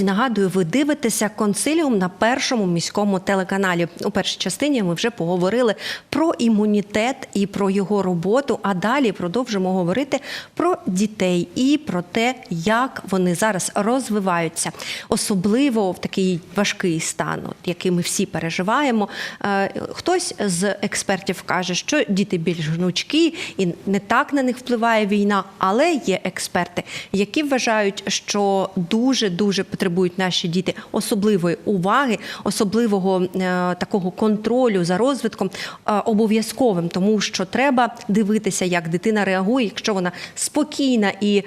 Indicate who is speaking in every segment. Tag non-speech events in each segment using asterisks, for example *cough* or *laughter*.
Speaker 1: Друзі, нагадую, ви дивитеся консиліум на першому міському телеканалі. У першій частині ми вже поговорили про імунітет і про його роботу. А далі продовжимо говорити про дітей і про те, як вони зараз розвиваються, особливо в такий важкий стан, який ми всі переживаємо. Е, Хтось з експертів каже, що діти більш гнучкі і не так на них впливає війна, але є експерти, які вважають, що дуже дуже потребують наші діти особливої уваги, особливого е, такого контролю за розвитком е, обов'язковим, тому що треба дивитися, як дитина реагує, якщо вона спокійна і е,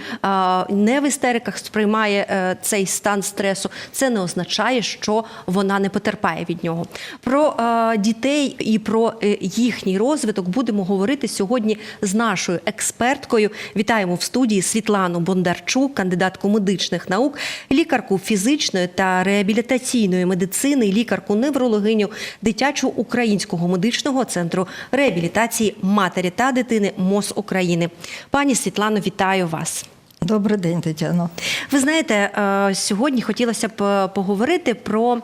Speaker 1: не в істериках сприймає цей стан стресу, це не означає, що вона не потерпає від нього. Про дітей і про їхній розвиток будемо говорити сьогодні з нашою експерткою. Вітаємо в студії Світлану Бондарчук, кандидатку медичних наук, лікарку фізичної та реабілітаційної медицини, лікарку неврологиню дитячого українського медичного центру реабілітації матері та дитини МОЗ України. Пані Світлано, вітаю вас.
Speaker 2: Добрий день, Тетяно.
Speaker 1: Ви знаєте, е, сьогодні хотілося б е, поговорити про.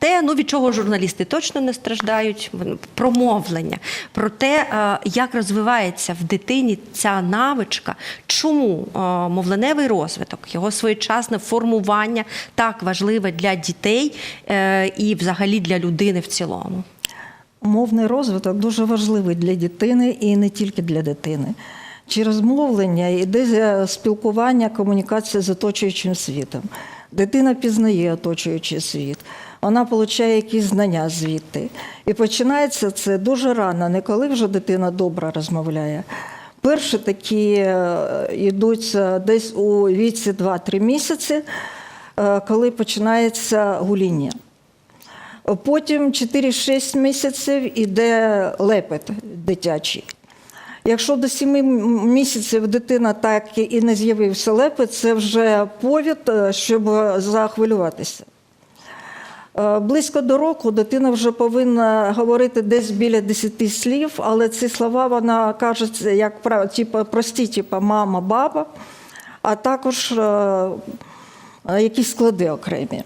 Speaker 1: Те, ну від чого журналісти точно не страждають, про мовлення, про те, е, як розвивається в дитині ця навичка, чому е, мовленевий розвиток, його своєчасне формування так важливе для дітей е, і взагалі для людини в цілому.
Speaker 2: Мовний розвиток дуже важливий для дитини і не тільки для дитини. Через мовлення йде спілкування, комунікація з оточуючим світом. Дитина пізнає оточуючий світ, вона отримує якісь знання звідти. І починається це дуже рано, не коли вже дитина добре розмовляє. Перші такі е, йдуть е, десь у віці 2-3 місяці, е, коли починається гуління. Потім 4-6 місяців іде лепет дитячий. Якщо до 7 місяців дитина так і не з'явився лепет, це вже повід, щоб захвилюватися. Е, Близько до року дитина вже повинна говорити десь біля 10 слів, але ці слова вона каже, як типу, прості, типу мама, баба, а також е, е, якісь склади окремі.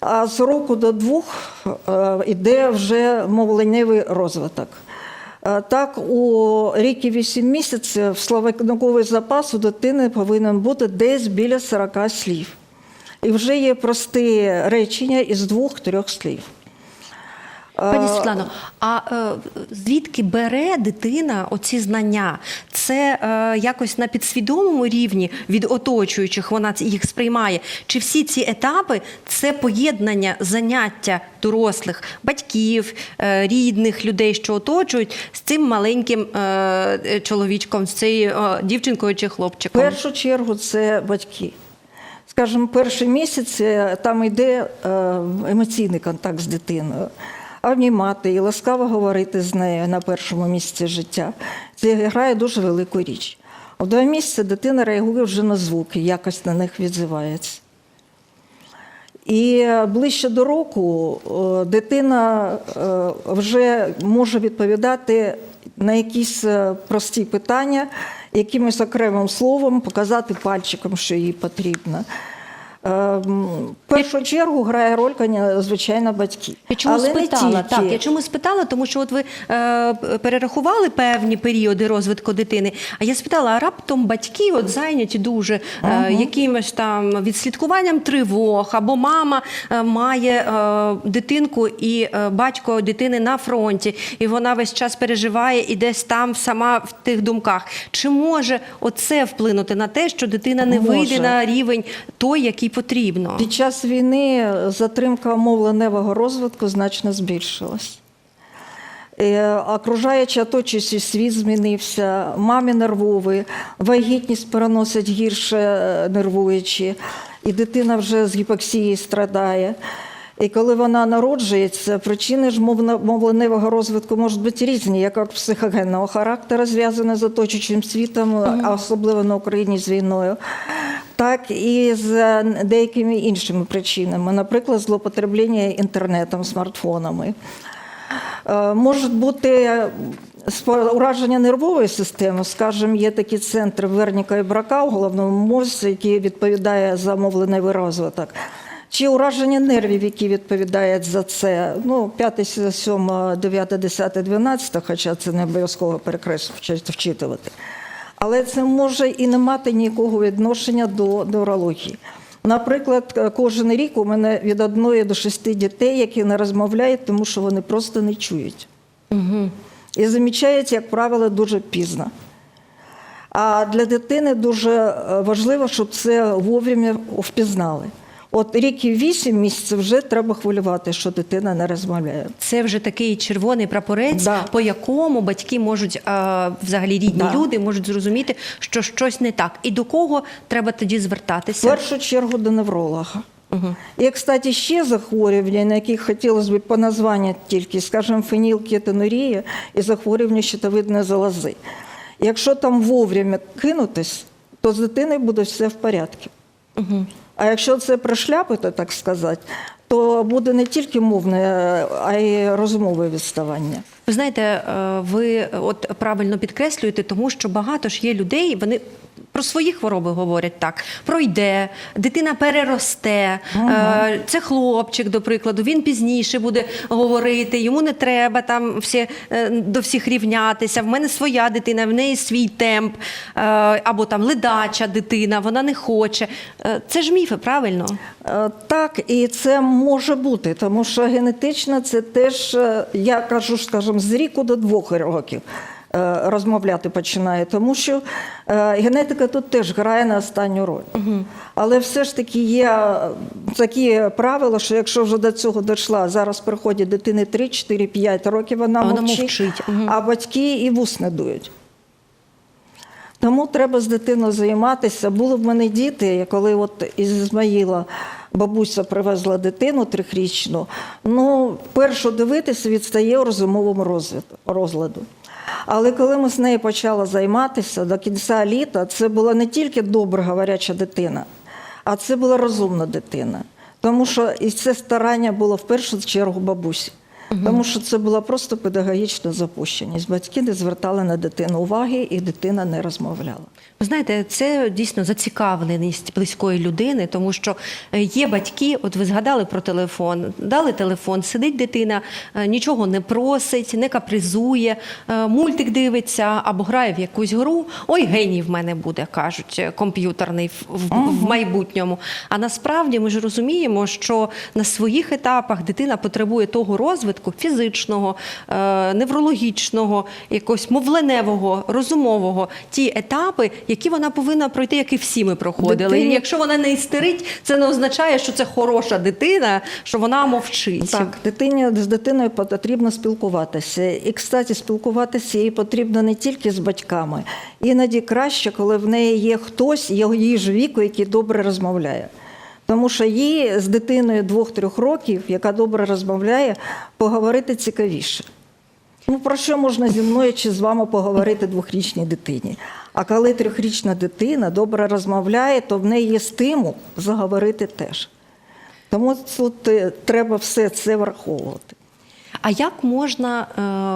Speaker 2: А з року до двох е, йде вже мовленнєвий розвиток. Е, Так, у рік і 8 місяців словниковий запас у дитини повинен бути десь біля 40 слів. І вже є прості речення із двох-трьох слів.
Speaker 1: Пані
Speaker 2: Е,
Speaker 1: Світлано, а е, звідки бере дитина оці знання? Це е, якось на підсвідомому рівні від оточуючих вона їх сприймає? Чи всі ці етапи це поєднання заняття дорослих, батьків, рідних людей, що оточують, з цим маленьким чоловічком, з цією дівчинкою чи
Speaker 2: В
Speaker 1: хлопчиком?
Speaker 2: першу чергу це батьки. Скажімо, перші місяці там йде е, емоційний контакт з дитиною. Обнімати і ласкаво говорити з нею на першому місяці життя. Це грає дуже велику річ. У два місяці дитина реагує вже на звуки, якось на них відзивається. І е, ближче до року е, дитина е, вже може відповідати на якісь е, прості питання, якимось окремим словом показати пальчиком, що їй потрібно. Першу чергу грає роль, звичайно, батьків.
Speaker 1: Я чому
Speaker 2: Але
Speaker 1: спитала? Так, я чому спитала, тому що от ви е, перерахували певні періоди розвитку дитини. А я спитала, а раптом батьки от зайняті дуже е, якимось там відслідкуванням тривог, або мама е, має е, дитинку і е, батько дитини на фронті, і вона весь час переживає і десь там сама в тих думках. Чи може оце вплинути на те, що дитина не вийде на рівень той, який потрібно?
Speaker 2: Під час війни затримка мовленевого розвитку значно збільшилась. Окружаюча Окружаючи оточуючий світ змінився, мамі нервові, вагітність переносить гірше нервуючі, нервуючи, і дитина вже з гіпоксії страдає. І коли вона народжується, причини ж мовленевого розвитку можуть бути різні, як психогенного характеру, зв'язані з оточуючим світом, а особливо на Україні з війною, так і з деякими іншими причинами, наприклад, злоупотреблення інтернетом, смартфонами. Е, Можуть бути Ураження нервової системи, скажімо, є такі центри Верніка і Брака у головному мозці, який відповідає за мовлений розвиток. Чи ураження нервів, які відповідають за це, ну, 5, 7, 9, 10, 12, хоча це не обов'язково перекреслю вчи- вчитувати. Але це може і не мати ніякого відношення до неврології. Наприклад, кожен рік у мене від одної до шести дітей, які не розмовляють, тому що вони просто не чують.
Speaker 1: Угу.
Speaker 2: І замічають, як правило, дуже пізно. А для дитини дуже е, важливо, щоб це вовремя впізнали. От рік і вісім місяців вже треба хвилювати, що дитина не розмовляє.
Speaker 1: Це вже такий червоний прапорець,
Speaker 2: Да.
Speaker 1: по якому батьки можуть, а, взагалі рідні
Speaker 2: Да.
Speaker 1: люди можуть зрозуміти, що щось не так. І до кого треба тоді
Speaker 2: В
Speaker 1: звертатися?
Speaker 2: першу чергу до невролога. І, кстати, ще захворювання, на яких хотілося б по названню тільки, скажімо, фенілкетонурія і захворювання щитовидної залози. Якщо там вовремя кинутись, то з дитиною буде все в порядку. А якщо це прошляпити, так сказати, то буде не тільки мовне, а й розмове відставання.
Speaker 1: Ви знаєте, е, ви от правильно підкреслюєте, тому що багато ж є людей, вони. Про свої хвороби говорять так: пройде, дитина переросте, е, це хлопчик, до прикладу, він пізніше буде говорити, йому не треба там всі, е, до всіх рівнятися. В мене своя дитина, в неї свій темп, е, або там ледача дитина, вона не хоче. Е, Це ж міфи, правильно?
Speaker 2: Е, Так, і це може бути, тому що генетично це теж, я кажу, скажімо, з ріку до двох років розмовляти починає, тому що е, генетика тут теж грає на останню роль. Але все ж таки є е, такі правила, що якщо вже до цього дійшла, зараз приходить дитини 3, 4, 5 років, вона,
Speaker 1: вона
Speaker 2: мовчить,
Speaker 1: мовчить, мгм.
Speaker 2: а батьки і вус не дують. Тому треба з дитиною займатися. Були в мене діти, коли от із Ізмаїла бабуся привезла дитину трьохрічну. Ну, перше дивитися відстає у розумовому розладу. Але коли ми з нею почали займатися до кінця літа, це була не тільки добра говоряча дитина, а це була розумна дитина. Тому що і це старання було в першу чергу бабусі. Тому що це була просто педагогічна запущеність. Батьки не звертали на дитину уваги, і дитина не розмовляла.
Speaker 1: Ви знаєте, це дійсно зацікавленість близької людини, тому що е, є батьки, от ви згадали про телефон, дали телефон, сидить дитина, е, нічого не просить, не капризує, е, мультик дивиться або грає в якусь гру. Ой, геній в мене буде, кажуть, комп'ютерний в, в, в майбутньому. А насправді ми ж розуміємо, що на своїх етапах дитина потребує того розвитку фізичного, е, неврологічного, якогось мовленевого, розумового, ті етапи, які вона повинна пройти, як і всі ми проходили.
Speaker 2: Дитині-
Speaker 1: І якщо вона не істерить, це не означає, що це хороша дитина, що вона мовчить.
Speaker 2: Так, дитині з дитиною потрібно спілкуватися. І, кстати, спілкуватися їй потрібно не тільки з батьками. Іноді краще, коли в неї є хтось, є її ж віку, який добре розмовляє. Тому що їй з дитиною двох-трьох років, яка добре розмовляє, поговорити цікавіше. Ну, про що можна зі мною чи з вами поговорити двохрічній дитині? А коли трьохрічна дитина добре розмовляє, то в неї є стимул заговорити теж. Тому тут е, треба все це враховувати.
Speaker 1: А як можна,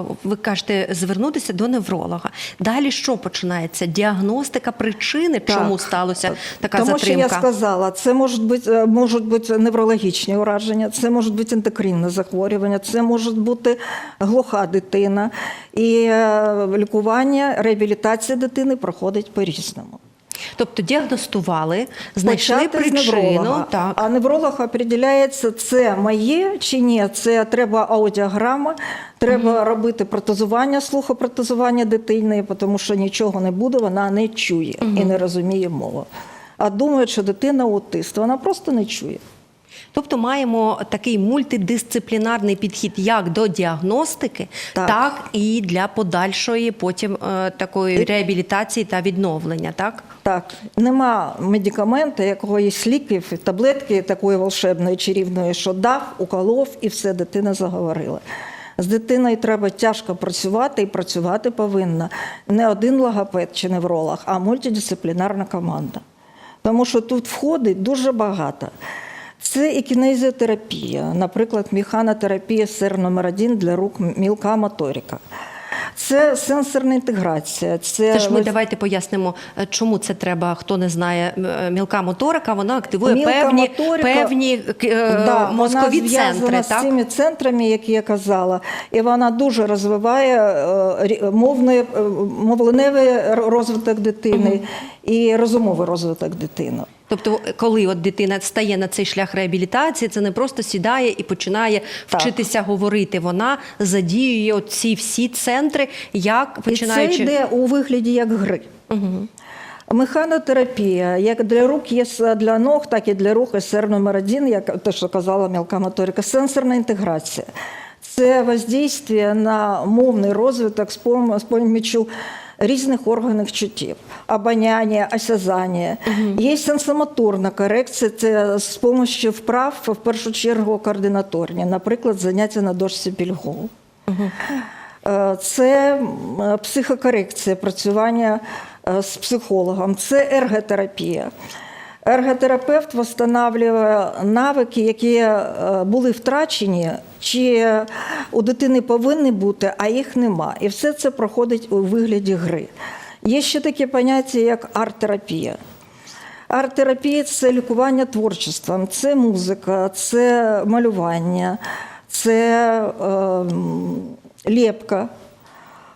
Speaker 1: е, ви кажете, звернутися до невролога? Далі що починається? Діагностика причини, чому
Speaker 2: Так.
Speaker 1: сталося така
Speaker 2: Тому
Speaker 1: затримка?
Speaker 2: що я сказала, це можуть бути, е, можуть бути неврологічні ураження, це можуть бути ендокринне захворювання, це може бути глуха дитина. І е, лікування, реабілітація дитини проходить по-різному.
Speaker 1: Тобто діагностували, знайшли
Speaker 2: Почати
Speaker 1: причину.
Speaker 2: невролога.
Speaker 1: Так.
Speaker 2: А невролог определяється, це моє чи ні. Це треба аудіограма, треба робити протезування, слухопротезування дитини, тому що нічого не буде, вона не чує і не розуміє мову. А думає, що дитина аутист, вона просто не чує.
Speaker 1: Тобто маємо такий мультидисциплінарний підхід як до діагностики, так,
Speaker 2: Так.
Speaker 1: і для подальшої потім е, такої реабілітації та відновлення. Так?
Speaker 2: Так, нема медикамента, якоїсь ліків, таблетки такої волшебної чарівної, що дав, уколов і все, дитина заговорила. З дитиною треба тяжко працювати і працювати повинна не один логопед чи невролог, а мультидисциплінарна команда. Тому що тут входить дуже багато. Це і кінезіотерапія, наприклад, механотерапія СР номер 1 для рук мілка моторика. Це сенсорна інтеграція. Це,
Speaker 1: Це ж ми давайте пояснимо, е, чому це треба. Хто не знає, е, мілка моторика, вона активує
Speaker 2: Мілка
Speaker 1: певні,
Speaker 2: моторика,
Speaker 1: певні е,
Speaker 2: Да,
Speaker 1: мозкові
Speaker 2: вона
Speaker 1: центри.
Speaker 2: зв'язана з цими центрами, які я казала, і вона дуже розвиває мовний, мовленевий розвиток дитини і розумовий розвиток дитини.
Speaker 1: Тобто, коли от дитина стає на цей шлях реабілітації, це не просто сідає і починає
Speaker 2: Так.
Speaker 1: вчитися говорити. Вона задіює ці всі центри, як починаючи.
Speaker 2: І це йде у вигляді як гри. Механотерапія, як для рук є для ног, так і для рук СР номер один, як те, що казала мілка моторика, сенсорна інтеграція. Це воздействие на мовний розвиток з помічю різних органів чуттів, обоняння, осязання. Є сенсомоторна корекція, це з допомогою вправ, в першу чергу координаторні, наприклад, заняття на дошці Пільгову. Е, Це психокорекція, працювання е, з психологом, це ерготерапія. Ерготерапевт встановлює навики, які е, були втрачені, чи у дитини повинні бути, а їх нема. І все це проходить у вигляді гри. Є ще таке поняття, як арт-терапія. Арт-терапія це лікування творчеством, це музика, це малювання, це е, лепка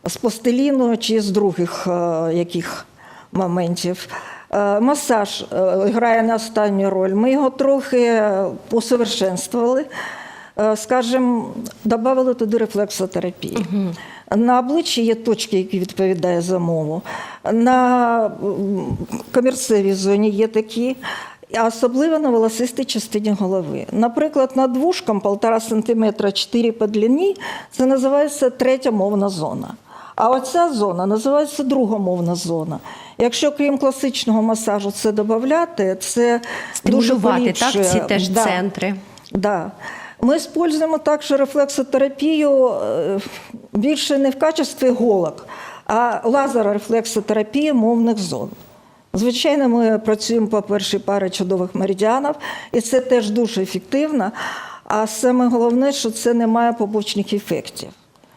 Speaker 2: з пластиліну чи з других е, яких моментів. Е, Масаж е, грає на останню роль. Ми його трохи усовершенствували. Е, Скажімо, додали туди рефлексотерапії. На обличчі є точки, які відповідають за мову. На комірцевій зоні є такі. А особливо на волосистій частині голови. Наприклад, над вушком 1,5 см 4 по длині це називається третя мовна зона. А оця зона називається друга мовна зона. Якщо крім класичного масажу це додати, це дуже
Speaker 1: так, ці теж
Speaker 2: Да.
Speaker 1: центри.
Speaker 2: Да. Ми используємо також рефлексотерапію е, більше не в качестві голок, а лазерорефлексотерапія мовних зон. Звичайно, ми працюємо по першій парі чудових меридіанів, і це теж дуже ефективно. А саме головне, що це не має побочних ефектів.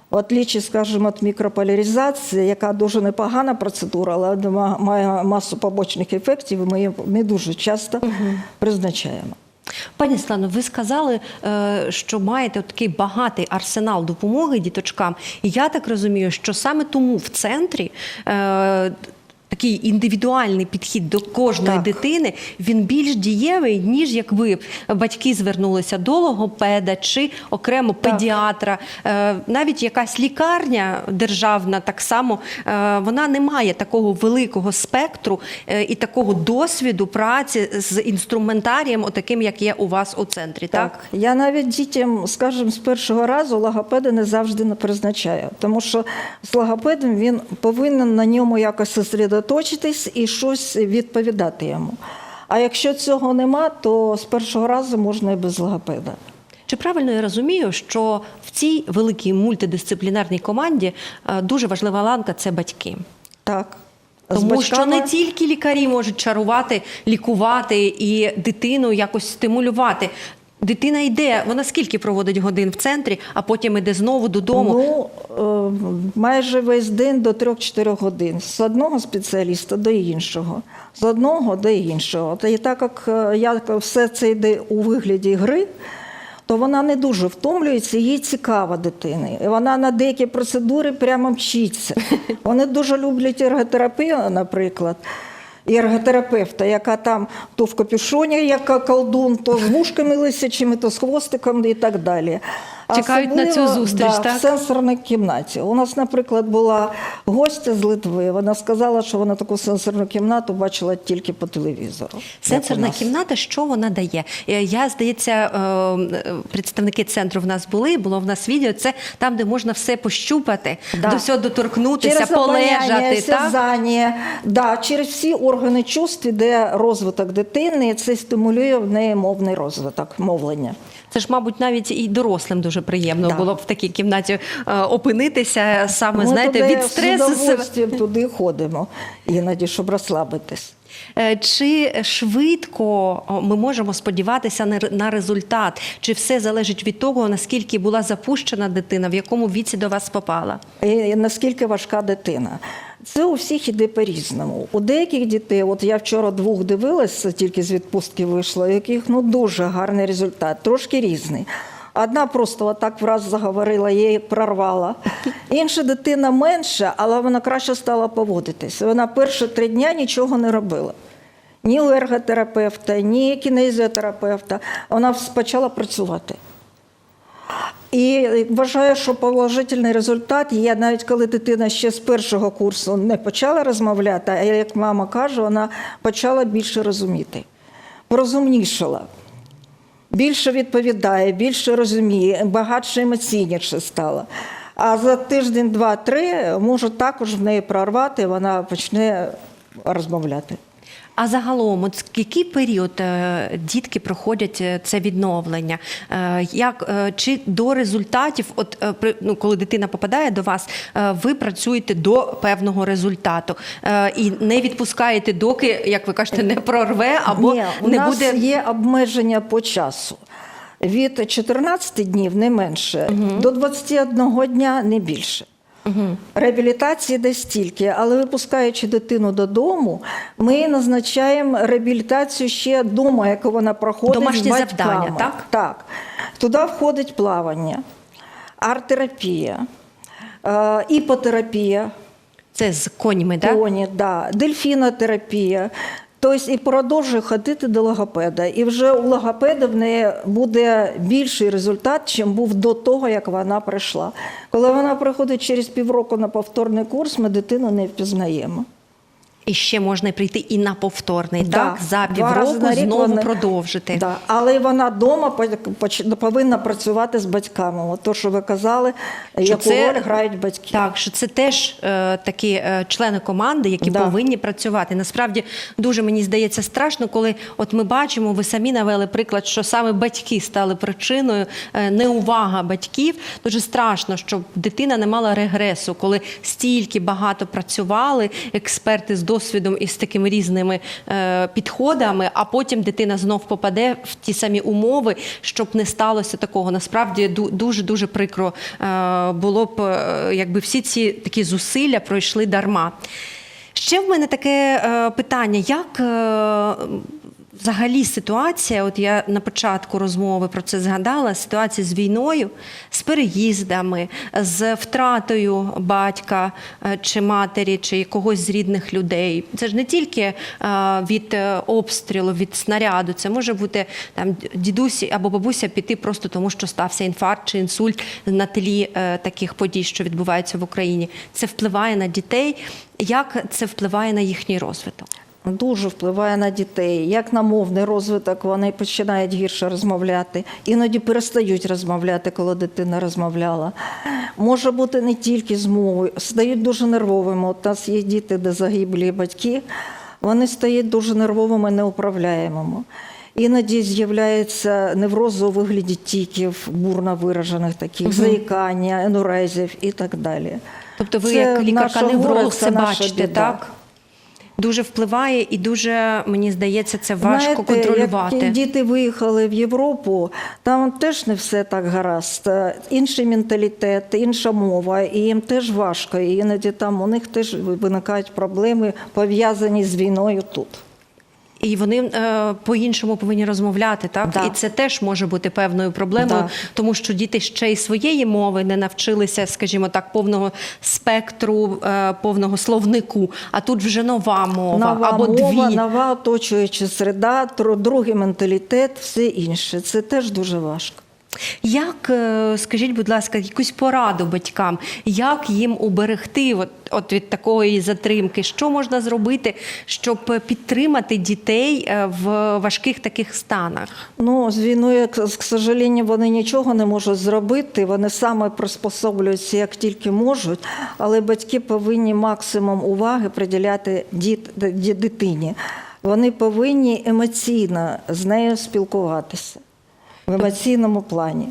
Speaker 2: В отличі, скажімо, від мікрополяризації, яка дуже непогана процедура, але має масу побочних ефектів, і ми її не дуже часто призначаємо.
Speaker 1: Пані Слано, ви сказали, е, що маєте такий багатий арсенал допомоги діточкам. І я так розумію, що саме тому в центрі. Такий індивідуальний підхід до кожної
Speaker 2: Так.
Speaker 1: дитини він більш дієвий, ніж як ви батьки звернулися до логопеда чи окремо педіатра. Е, Навіть якась лікарня державна так само е, вона не має такого великого спектру е, і такого досвіду праці з інструментарієм, отаким, як є у вас у центрі. Так,
Speaker 2: Так, я навіть дітям, скажімо, з першого разу логопеда не завжди не призначаю, тому що з логопедом він повинен на ньому якось зосередоточитись і щось відповідати йому. А якщо цього нема, то з першого разу можна і без логопеда.
Speaker 1: Чи правильно я розумію, що в цій великій мультидисциплінарній команді е, дуже важлива ланка це батьки?
Speaker 2: Так.
Speaker 1: Тому що не тільки лікарі можуть чарувати, лікувати і дитину якось стимулювати. Дитина йде, вона скільки проводить годин в центрі, а потім йде знову додому.
Speaker 2: Ну, е, майже весь день до 3-4 годин. З одного спеціаліста до іншого, з одного до іншого. Та і так як е, я все це йде у вигляді гри, то вона не дуже втомлюється, їй цікава дитини. І вона на деякі процедури прямо вчиться. *laughs* Вони дуже люблять ерготерапію, наприклад. І ерготерапевта, яка там то в капюшоні, як колдун, то з вушками лисячими, то з хвостиком і так далі.
Speaker 1: Чекають на цю зустріч,
Speaker 2: да,
Speaker 1: так?
Speaker 2: В сенсорній кімнаті. У нас, наприклад, була гостя з Литви. Вона сказала, що вона таку сенсорну кімнату бачила тільки по телевізору.
Speaker 1: Сенсорна кімната, що вона дає? Е, Я здається, е, представники центру в нас були. Було в нас відео. Це там, де можна все пощупати,
Speaker 2: Да.
Speaker 1: до всього доторкнутися,
Speaker 2: Через
Speaker 1: полежати. Так?
Speaker 2: осязання, да, через всі органи чувств іде розвиток дитини, це стимулює в неї мовний розвиток, мовлення.
Speaker 1: Це ж, мабуть, навіть і дорослим дуже приємно
Speaker 2: Да.
Speaker 1: було б в такій кімнаті е, опинитися саме, знаєте,
Speaker 2: туди
Speaker 1: від стресу.
Speaker 2: з туди ходимо іноді, щоб розслабитись.
Speaker 1: Е, Чи швидко ми можемо сподіватися на результат? Чи все залежить від того, наскільки була запущена дитина, в якому віці до вас попала?
Speaker 2: І наскільки важка дитина. Це у всіх іде по-різному. У деяких дітей, от я вчора двох дивилася, тільки з відпустки вийшла, у яких ну дуже гарний результат, трошки різний. Одна просто отак враз заговорила, її прорвала. Інша дитина менша, але вона краще стала поводитися. Вона перші три дня нічого не робила. Ні у ерготерапевта, ні кінезіотерапевта. Вона почала працювати. І вважаю, що положительний результат є навіть коли дитина ще з першого курсу не почала розмовляти, а як мама каже, вона почала більше розуміти, порозумнішала, більше відповідає, більше розуміє, багатше емоційніше стала. А за тиждень, два-три можу також в неї прорвати, вона почне розмовляти.
Speaker 1: А загалом, от який період е, дітки проходять е, це відновлення? Е, Як чи до результатів, от ну, коли дитина попадає до вас, ви працюєте до певного результату і не відпускаєте, доки, як ви кажете, не прорве або
Speaker 2: Ні, у
Speaker 1: не
Speaker 2: нас
Speaker 1: буде
Speaker 2: є обмеження по часу. Від 14 днів не менше, до 21 дня не більше. Реабілітації десь стільки, але випускаючи дитину додому, ми назначаємо реабілітацію ще вдома, яку вона проходить
Speaker 1: Домашні
Speaker 2: з батьками.
Speaker 1: завдання, так?
Speaker 2: Так. Туди входить плавання, арт-терапія, е, іпотерапія,
Speaker 1: це з коньми, так?
Speaker 2: Коні, да, дельфінотерапія. Тобто і продовжує ходити до логопеда. І вже у логопеда в неї буде більший результат, чим був до того, як вона прийшла. Коли вона приходить через півроку на повторний курс, ми дитину не впізнаємо.
Speaker 1: І ще можна прийти і на повторний,
Speaker 2: Да,
Speaker 1: так? За півроку знову
Speaker 2: вони-
Speaker 1: продовжити.
Speaker 2: Да. Але вона вдома повинна працювати з батьками. От то, що ви казали, яку
Speaker 1: це-
Speaker 2: роль грають батьки.
Speaker 1: Так, що це теж е, такі е, члени команди, які
Speaker 2: Да.
Speaker 1: повинні працювати. Насправді дуже мені здається страшно, коли от ми бачимо, ви самі навели приклад, що саме батьки стали причиною е, неувага батьків. Дуже страшно, щоб дитина не мала регресу, коли стільки багато працювали експерти з досвідом і з такими різними е, підходами, а потім дитина знов попаде в ті самі умови, щоб не сталося такого. Насправді дуже дуже прикро е, було б, е, якби всі ці такі зусилля пройшли дарма. Ще в мене таке питання: як взагалі ситуація? От я на початку розмови про це згадала: ситуація з війною, з переїздами, з втратою батька е, чи матері, чи когось з рідних людей. Це ж не тільки е, від е, обстрілу, від снаряду, це може бути там дідусі або бабуся піти просто тому, що стався інфаркт чи інсульт на тлі таких подій, що відбуваються в Україні. Це впливає на дітей. Як це впливає на їхній розвиток?
Speaker 2: Дуже впливає на дітей, як на мовний розвиток, вони починають гірше розмовляти, іноді перестають розмовляти, коли дитина розмовляла. Може бути не тільки з мовою, стають дуже нервовими. От у нас є діти, де загиблі батьки, вони стають дуже нервовими, неуправляємими. Іноді з'являється неврози у вигляді тіків, бурно виражених таких, заїкання, енурезів і так далі.
Speaker 1: Тобто ви,
Speaker 2: Це
Speaker 1: як лікарка-невролог, це бачите, так? Дуже впливає і дуже, мені здається, це важко
Speaker 2: Знаєте,
Speaker 1: контролювати.
Speaker 2: Як діти виїхали в Європу, там теж не все так гаразд. Інший менталітет, інша мова, і їм теж важко. І іноді там у них теж виникають проблеми, пов'язані з війною тут.
Speaker 1: І вони е, по-іншому повинні розмовляти, так?
Speaker 2: Да.
Speaker 1: І це теж може бути певною проблемою,
Speaker 2: Да.
Speaker 1: тому що діти ще й своєї мови не навчилися, скажімо так, повного спектру, е, повного словнику. А тут вже нова мова
Speaker 2: Нова
Speaker 1: або
Speaker 2: мова,
Speaker 1: дві.
Speaker 2: нова оточуюча середа, другий менталітет, все інше. Це теж дуже важко.
Speaker 1: Як, е, скажіть, будь ласка, якусь пораду батькам, як їм уберегти от, от від такої затримки? Що можна зробити, щоб підтримати дітей е, в важких таких станах?
Speaker 2: Ну, з війною, к сожалению, вони нічого не можуть зробити. Вони саме приспособлюються, як тільки можуть, але батьки повинні максимум уваги приділяти діт, дитині. Вони повинні емоційно з нею спілкуватися. В емоційному плані.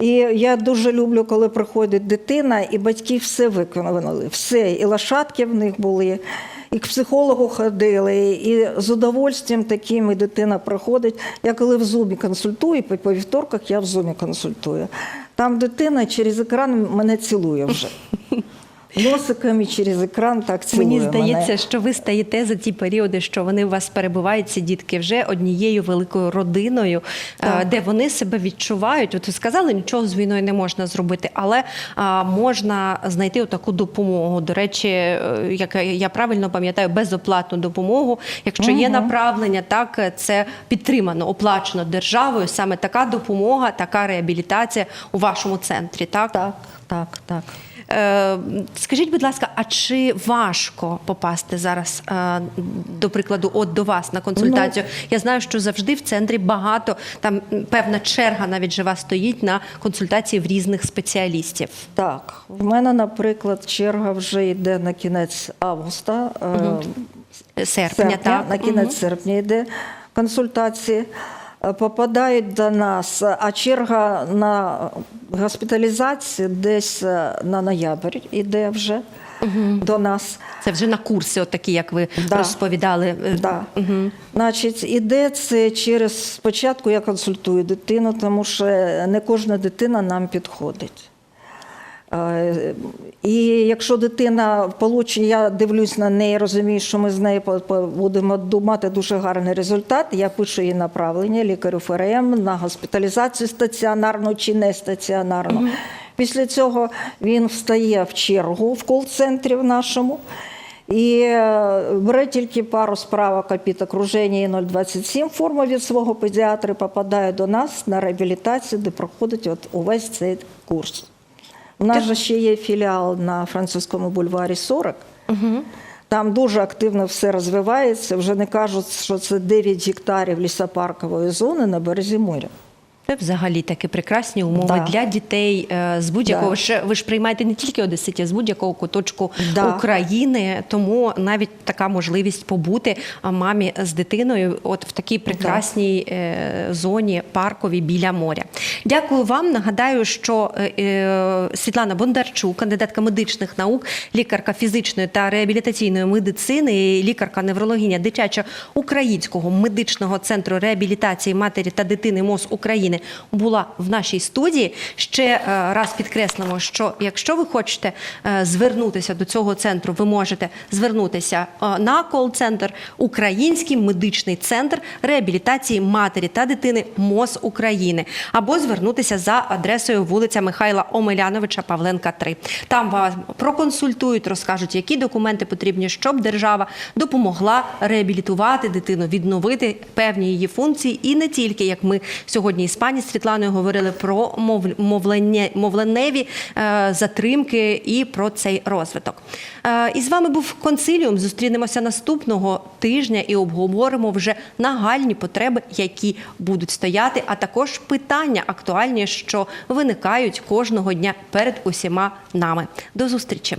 Speaker 2: І я дуже люблю, коли приходить дитина, і батьки все виконали. Все, і лошадки в них були, і к психологу ходили, і з удовольствием таким і дитина приходить. Я коли в зумі консультую, по по вівторках я в зумі консультую. Там дитина через екран мене цілує вже. Носиками через екран так цілує
Speaker 1: Мені здається,
Speaker 2: мене.
Speaker 1: що ви стаєте за ті періоди, що вони у вас перебувають, ці дітки вже однією великою родиною, е,
Speaker 2: Так.
Speaker 1: де вони себе відчувають. От ви сказали, нічого з війною не можна зробити, але можна знайти таку допомогу. До речі, е, як я правильно пам'ятаю, безоплатну допомогу. Якщо є направлення, так це підтримано, оплачено державою. Саме така допомога, така реабілітація у вашому центрі. Так,
Speaker 2: Так, так, так.
Speaker 1: Е, Скажіть, будь ласка, а чи важко попасти зараз, е, до прикладу, от до вас на консультацію? Я знаю, що завжди в центрі багато, там певна черга навіть жива стоїть на консультації в різних спеціалістів.
Speaker 2: Так, в мене, наприклад, черга вже йде на кінець августа, е,
Speaker 1: Серпня, так?
Speaker 2: на кінець серпня йде консультації. Попадають до нас, а черга на госпіталізацію десь е, на ноябрь іде вже до нас.
Speaker 1: Це вже на курси, от такі, як ви
Speaker 2: Да.
Speaker 1: розповідали.
Speaker 2: Да. Угу. Значить, іде це через спочатку я консультую дитину, тому що не кожна дитина нам підходить. Е, І якщо дитина получить, я дивлюсь на неї, розумію, що ми з нею будемо мати дуже гарний результат. Я пишу їй направлення лікарю ФРМ на госпіталізацію стаціонарну чи не стаціонарну. Після цього він встає в чергу в кол-центрі в нашому. І е, бере тільки пару справок о підокруженні і 027 форму від свого педіатра, попадає до нас на реабілітацію, де проходить от увесь цей курс. У нас же ще є філіал на французькому бульварі 40. Там дуже активно все розвивається. Вже не кажуть, що це 9 гектарів лісопаркової зони на березі моря.
Speaker 1: Це взагалі такі прекрасні умови
Speaker 2: Да.
Speaker 1: для дітей е, з будь-якого
Speaker 2: Да.
Speaker 1: ж ви ж приймаєте не тільки одеситів, з будь-якого куточку
Speaker 2: Да.
Speaker 1: України. Тому навіть така можливість побути а, мамі з дитиною, от в такій прекрасній е, зоні парковій біля моря. Дякую вам. Нагадаю, що е, Світлана Бондарчук, кандидатка медичних наук, лікарка фізичної та реабілітаційної медицини, лікарка неврологиня дитячого українського медичного центру реабілітації матері та дитини МОЗ України була в нашій студії. Ще е, раз підкреслимо, що якщо ви хочете е, звернутися до цього центру, ви можете звернутися е, на кол-центр Український медичний центр реабілітації матері та дитини МОЗ України або звернутися за адресою вулиця Михайла Омеляновича Павленка 3. Там вас проконсультують, розкажуть, які документи потрібні, щоб держава допомогла реабілітувати дитину, відновити певні її функції, і не тільки як ми сьогодні із пані Світланою говорили про мов- мовленє- мовленеві е, затримки і про цей розвиток. Е, І з вами був консиліум. Зустрінемося наступного тижня і обговоримо вже нагальні потреби, які будуть стояти, а також питання актуальні, що виникають кожного дня перед усіма нами. До зустрічі.